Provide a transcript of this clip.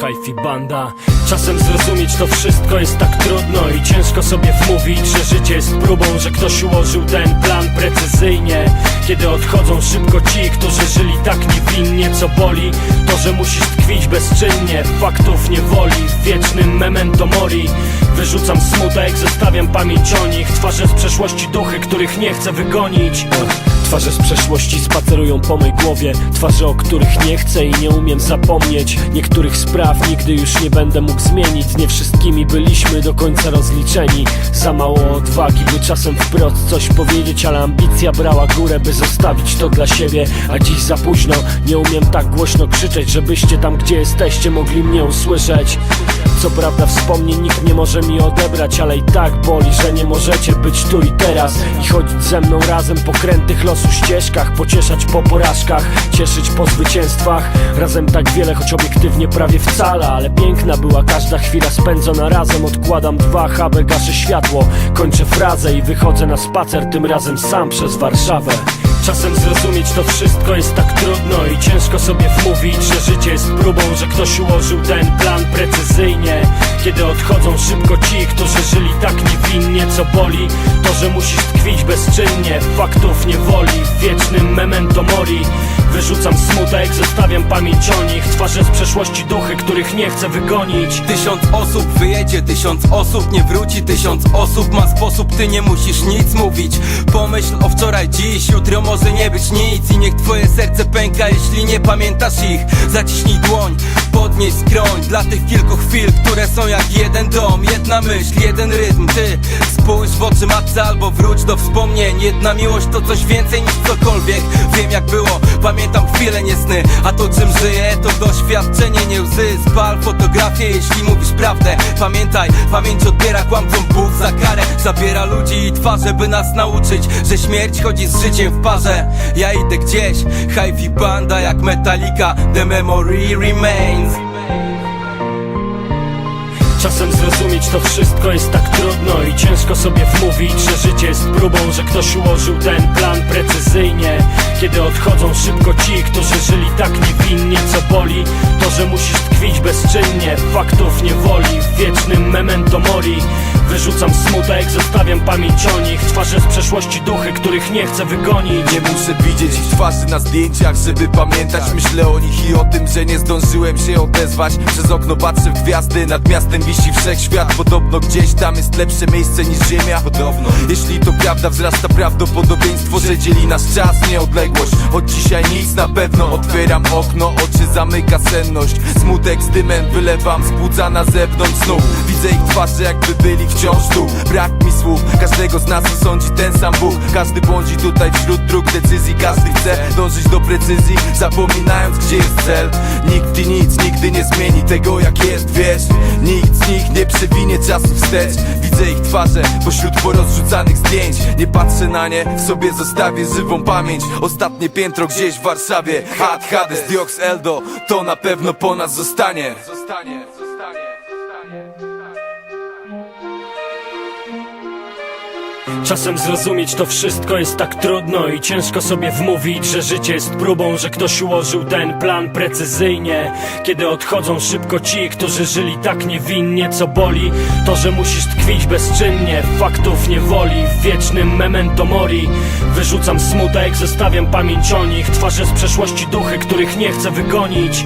Hi-Fi Banda. Czasem zrozumieć to wszystko jest tak trudno I ciężko sobie wmówić, że życie jest próbą Że ktoś ułożył ten plan precyzyjnie Kiedy odchodzą szybko ci, którzy żyli tak niewinnie Co boli, to że musisz tkwić bezczynnie Faktów nie woli, wiecznym memento mori. Wyrzucam smutek, zostawiam pamięć o nich. Twarze z przeszłości duchy, których nie chcę wygonić. Twarze z przeszłości spacerują po mej głowie. Twarze, o których nie chcę i nie umiem zapomnieć. Niektórych spraw nigdy już nie będę mógł zmienić. Nie wszystkimi byliśmy do końca rozliczeni. Za mało odwagi, by czasem wprost coś powiedzieć Ale ambicja brała górę, by zostawić to dla siebie. A dziś za późno, nie umiem tak głośno krzyczeć Żebyście tam, gdzie jesteście, mogli mnie usłyszeć. Co prawda wspomnień nikt nie może mi odebrać Ale i tak boli, że nie możecie być tu i teraz. I chodzić ze mną razem po krętych losu ścieżkach Pocieszać po porażkach, cieszyć po zwycięstwach. Razem tak wiele, choć obiektywnie prawie wcale Ale piękna była każda chwila spędzona razem. Odkładam dwa habe, gaszę światło Kończę frazę i wychodzę na spacer Tym razem sam przez Warszawę Czasem zrozumieć to wszystko jest tak trudno i ciężko sobie wmówić, że życie jest próbą, że ktoś ułożył ten plan precyzyjnie. Kiedy odchodzą szybko ci, którzy żyli tak niewinnie, co boli, to że musisz tkwić bezczynnie, faktów nie woli, w wiecznym memento mori. Wyrzucam smutek, zostawiam pamięć o nich, twarze z przeszłości duchy, których nie chcę wygonić. Tysiąc osób wyjedzie, tysiąc osób nie wróci Tysiąc osób ma sposób, ty nie musisz nic mówić. Pomyśl o wczoraj, dziś, jutro może nie być nic. I niech twoje serce pęka, jeśli nie pamiętasz ich. Zaciśnij dłoń, podnieś skroń Dla tych kilku chwil, które są jak jeden dom Jedna myśl, jeden rytm, ty Spójrz w oczy matce albo wróć do wspomnień. Jedna miłość to coś więcej niż cokolwiek. Wiem jak było, pamiętam chwile nie sny A to czym żyję to doświadczenie. Nie łzy Spal fotografię jeśli mówisz prawdę. Pamiętaj, pamięć odbiera kłamcom Bóg za karę. Zabiera ludzi i twarze by nas nauczyć Że śmierć chodzi z życiem w parze. Ja idę gdzieś, hi banda jak Metallica. The memory remains Czasem zrozumieć to wszystko jest tak trudno i ciężko sobie wmówić, że życie jest próbą, że ktoś ułożył ten plan precyzyjnie. Kiedy odchodzą szybko ci, którzy żyli tak niewinnie, co boli, to że musisz tkwić bezczynnie, faktów nie woli, w wiecznym memento mori. Wyrzucam smutek, zostawiam pamięć o nich, twarze z przeszłości duchy, których nie chcę wygonić. Nie muszę widzieć ich twarzy na zdjęciach, żeby pamiętać. Myślę o nich i o tym, że nie zdążyłem się odezwać. Przez okno patrzę w gwiazdy, nad miastem wisi wszechświat. Podobno gdzieś tam jest lepsze miejsce niż ziemia. Podobno. Jeśli to prawda, wzrasta prawdopodobieństwo, że dzieli nas czas, nie odległość Od dzisiaj nic na pewno, otwieram okno, oczy zamyka senność. Smutek z dymem wylewam, zbudza na zewnątrz znów Widzę ich twarze jakby byli wciąż tu. Brak mi słów, każdego z nas osądzi ten sam Bóg. Każdy błądzi tutaj wśród dróg decyzji. Każdy chce dążyć do precyzji, zapominając gdzie jest cel. Nikt nic nigdy nie zmieni tego jak jest, wiesz Nikt z nich nie przewinie czasu wstecz. Widzę ich twarze pośród porozrzucanych zdjęć. Nie patrzę na nie, w sobie zostawię żywą pamięć. Ostatnie piętro gdzieś w Warszawie. Had Hades, Diox Eldo, to na pewno po nas zostanie, Czasem zrozumieć to wszystko jest tak trudno i ciężko sobie wmówić, że życie jest próbą, że ktoś ułożył ten plan precyzyjnie. Kiedy odchodzą szybko ci, którzy żyli tak niewinnie, co boli, to że musisz tkwić bezczynnie, faktów nie woli, w wiecznym memento mori. Wyrzucam smutek, zostawiam pamięć o nich, twarze z przeszłości duchy, których nie chcę wygonić.